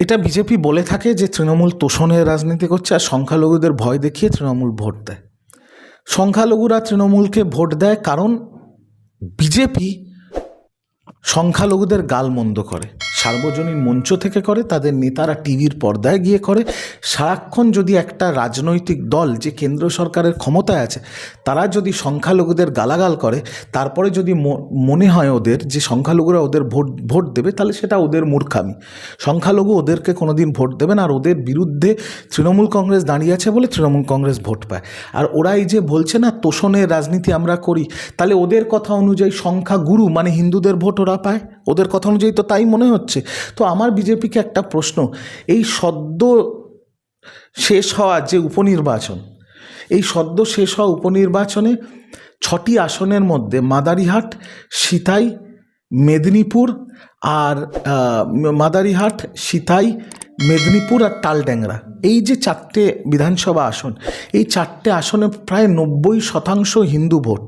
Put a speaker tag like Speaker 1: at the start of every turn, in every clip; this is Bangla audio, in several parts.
Speaker 1: এটা বিজেপি বলে থাকে যে তৃণমূল তোষণের রাজনীতি করছে আর সংখ্যালঘুদের ভয় দেখিয়ে তৃণমূল ভোট দেয়। সংখ্যালঘুরা তৃণমূলকে ভোট দেয় কারণ বিজেপি সংখ্যালঘুদের গাল মন্দ করে। সার্বজনীন মঞ্চ থেকে করে, তাদের নেতারা টিভির পর্দায় গিয়ে করে। সারাক্ষণ যদি একটা রাজনৈতিক দল যে কেন্দ্র সরকারের ক্ষমতায় আছে, তারা যদি সংখ্যালঘুদের গালাগাল করে, তারপরে যদি মনে হয় ওদের যে সংখ্যালঘুরা ওদের ভোট ভোট দেবে, তাহলে সেটা ওদের মূর্খামি। সংখ্যালঘু ওদেরকে কোনোদিন ভোট দেবে না, আর ওদের বিরুদ্ধে তৃণমূল কংগ্রেস দাঁড়িয়ে আছে বলে তৃণমূল কংগ্রেস ভোট পায়। আর ওরা এই যে বলছে না, তোষণের রাজনীতি আমরা করি, তাহলে ওদের কথা অনুযায়ী সংখ্যা গুরু মানে হিন্দুদের ভোট ওরা পায়? ওদের কথা অনুযায়ী তো তাই মনে হচ্ছে। তো আমার বিজেপিকে একটা প্রশ্ন, এই সদ্য শেষ হওয়া যে উপনির্বাচন, এই সদ্য শেষ হওয়া উপনির্বাচনে ছটি আসনের মধ্যে মাদারিহাট, সিতাই, মেদিনীপুর আর মাদারিহাট, সিতাই, মেদিনীপুর আর তালড্যাংরা। এই যে চারটে বিধানসভা আসন, এই চারটে আসনে প্রায় নব্বই শতাংশ হিন্দু ভোট।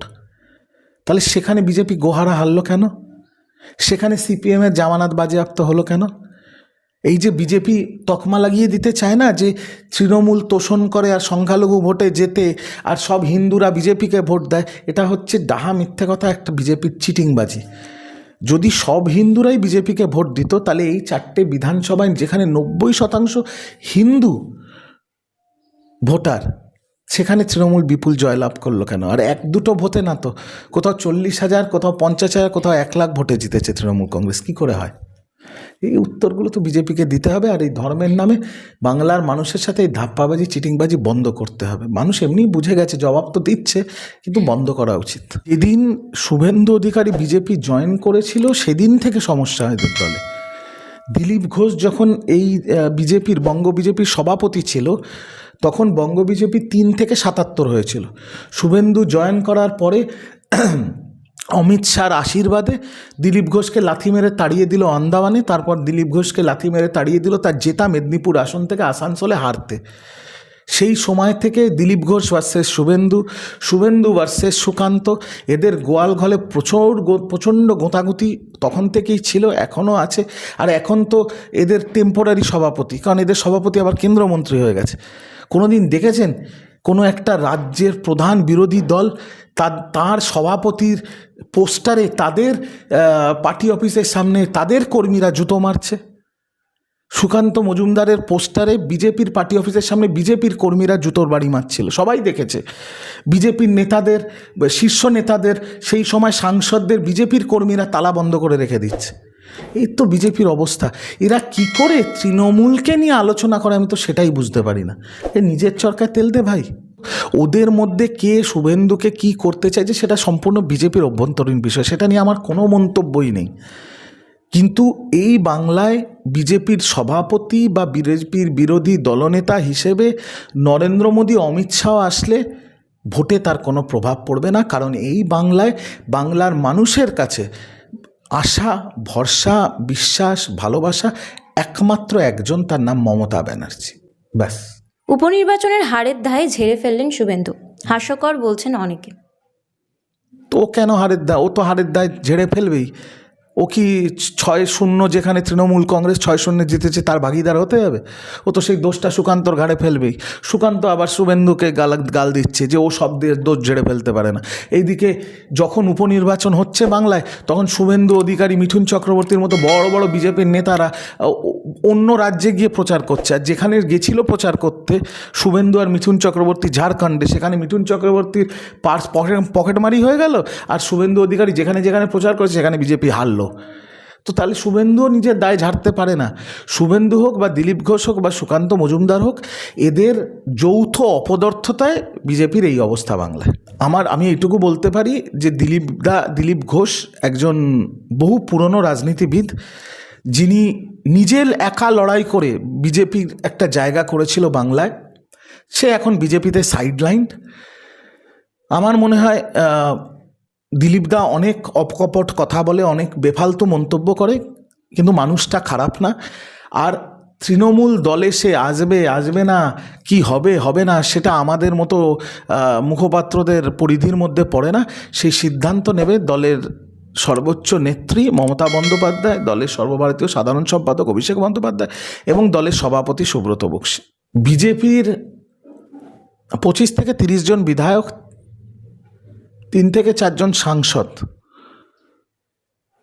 Speaker 1: তাহলে সেখানে বিজেপি গোহারা হারলো কেন? সেখানে সিপিএমের জামানাত বাজেয়াপ্ত হলো কেন? এই যে বিজেপি তকমা লাগিয়ে দিতে চায় না যে তৃণমূল তোষণ করে আর সংখ্যালঘু ভোটে যেতে আর সব হিন্দুরা বিজেপিকে ভোট দেয়, এটা হচ্ছে ডাহা মিথ্যে কথা, একটা বিজেপির চিটিংবাজি। যদি সব হিন্দুরাই বিজেপিকে ভোট দিত, তাহলে এই চারটে বিধানসভায় যেখানে নব্বই শতাংশ হিন্দু ভোটার সেখানে তৃণমূল বিপুল জয়লাভ করল কেন? আর এক দুটো ভোটে না তো? কোথাও চল্লিশ হাজার, কোথাও পঞ্চাশ হাজার, কোথাও এক লাখ ভোটে জিতেছে তৃণমূল কংগ্রেস। কি করে হয়? এই উত্তরগুলো তো বিজেপিকে দিতে হবে আর এই ধর্মের নামে বাংলার মানুষের সাথে এই ধাপ্পাবাজি, চিটিংবাজি বন্ধ করতে হবে। মানুষ এমনিই বুঝে গেছে, জবাব তো দিচ্ছে, কিন্তু বন্ধ করা উচিত। যেদিন শুভেন্দু অধিকারী বিজেপি জয়েন করেছিল, সেদিন থেকে সমস্যা হয় দলে। দিলীপ ঘোষ যখন এই বিজেপির, বঙ্গ বিজেপির সভাপতি ছিল, তখন বঙ্গ বিজেপি তিন থেকে সাতাত্তর হয়েছিল। শুভেন্দু জয়েন করার পরে অমিত শাহর আশীর্বাদে দিলীপ ঘোষকে লাথি মেরে তাড়িয়ে দিল আন্দামানে তারপর দিলীপ ঘোষকে লাথি মেরে তাড়িয়ে দিল তার জেতা মেদিনীপুর আসন থেকে আসানসোলে হারতে। সেই সময় থেকে দিলীপ ঘোষ ভার্সেস শুভেন্দু শুভেন্দু ভার্সেস সুকান্ত, এদের গোয়াল ঘলে প্রচুর প্রচণ্ড গোঁতাগুতি তখন থেকেই ছিল, এখনও আছে। আর এখন তো এদের টেম্পোরারি সভাপতি, কারণ এদের সভাপতি আবার কেন্দ্রমন্ত্রী হয়ে গেছে। কোনোদিন দেখেছেন? কোনো একটা রাজ্যের প্রধান বিরোধী দল তাঁর সভাপতির পোস্টারে তাদের পার্টি অফিসের সামনে তাদের কর্মীরা জুতো মারছে? সুকান্ত মজুমদারের পোস্টারে বিজেপির পার্টি অফিসের সামনে বিজেপির কর্মীরা জুতোর বাড়ি মারছিল। সবাই দেখেছে। বিজেপির নেতাদের, শীর্ষ নেতাদের, সেই সময় সাংসদদের বিজেপির কর্মীরা তালা বন্ধ করে রেখে দিচ্ছে। এই তো বিজেপির অবস্থা। এরা কি করে তৃণমূলকে নিয়ে আলোচনা করে আমি তো সেটাই বুঝতে পারি না। এ নিজের চরকায় তেল দে ভাই। ওদের মধ্যে কে শুভেন্দুকে কি করতে চাইছে সেটা সম্পূর্ণ বিজেপির অভ্যন্তরীণ বিষয়। সেটা নিয়ে আমার কোনো মন্তব্যই নেই। কিন্তু এই বাংলায় বিজেপির সভাপতি বা বিজেপির বিরোধী দলনেতা হিসেবে নরেন্দ্র মোদী অমিত শাহ আসলে ভোটে তার কোনো প্রভাব পড়বে না। কারণ এই বাংলায় বাংলার মানুষের কাছে আশা ভরসা বিশ্বাস ভালোবাসা একমাত্র একজন তার নাম মমতা ব্যানার্জি। ব্যাস।
Speaker 2: উপনির্বাচনের হারের দায়ে ঝেড়ে ফেললেন শুভেন্দু। হাস্যকর বলছেন অনেকে।
Speaker 1: তো কেন হারের দায়? ও তো হারের দায় ঝেড়ে ফেলবেই। ও কি ছয় শূন্য যেখানে তৃণমূল কংগ্রেস ছয় শূন্য জিতেছে, তার ভাগিদার হতে হবে? ও তো সেই দোষটা সুকান্তর ঘাড়ে ফেলবেই। সুকান্ত আবার শুভেন্দুকে গাল গাল দিচ্ছে যে ও সব দোষ ঝেড়ে ফেলতে পারে না। এইদিকে যখন উপনির্বাচন হচ্ছে বাংলায়, তখন শুভেন্দু অধিকারী মিঠুন চক্রবর্তীর মতো বড় বড় বিজেপির নেতারা অন্য রাজ্যে গিয়ে প্রচার করছে। আর যেখানে গেছিল প্রচার করতে, শুভেন্দু আর মিঠুন চক্রবর্তী ঝাড়খণ্ডে, সেখানে মিঠুন চক্রবর্তীর পার্স পকেট, পকেটমারি হয়ে গেল। আর শুভেন্দু অধিকারী যেখানে যেখানে প্রচার করেছে, সেখানে বিজেপি হারলো। তো তাহলে শুভেন্দুও নিজের দায় ঝাড়তে পারে না। শুভেন্দু হোক বা দিলীপ ঘোষ হোক বা সুকান্ত মজুমদার হোক, এদের যৌথ অপদর্থতায় বিজেপির এই অবস্থা বাংলায়। আমার, আমি এইটুকু বলতে পারি যে দিলীপ দা, দিলীপ ঘোষ একজন বহু পুরনো রাজনীতিবিদ, যিনি নিজের একা লড়াই করে বিজেপির একটা জায়গা করেছিল বাংলায়। সে এখন বিজেপিতে সাইডলাইন আমার মনে হয় আহ, দিলীপ দা অনেক অপকপট কথা বলে অনেক বেফালতু মন্তব্য করে কিন্তু মানুষটা খারাপ না। আর তৃণমূল দলে সে আসবে আসবে না কি হবে হবে না সেটা আমাদের মতো মুখপাত্রদের পরিধির মধ্যে পড়ে না। সেই সিদ্ধান্ত নেবে দলের সর্বোচ্চ নেত্রী মমতা বন্দ্যোপাধ্যায় দলের সর্বভারতীয় সাধারণ সম্পাদক অভিষেক বন্দ্যোপাধ্যায় এবং দলের সভাপতি সুব্রত বক্সী। বিজেপির পঁচিশ থেকে তিরিশ জন বিধায়ক তিন থেকে চারজন সাংসদ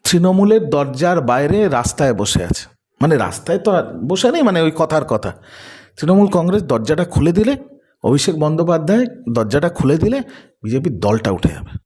Speaker 1: তৃণমূলের দরজার বাইরে রাস্তায় বসে আছে। মানে রাস্তায় তো বসে নেই মানে ওই কথার কথা। তৃণমূল কংগ্রেস দরজাটা খুলে দিলে, অভিষেক বন্দ্যোপাধ্যায় দরজাটা খুলে দিলে, বিজেপির দলটা উঠে যাবে।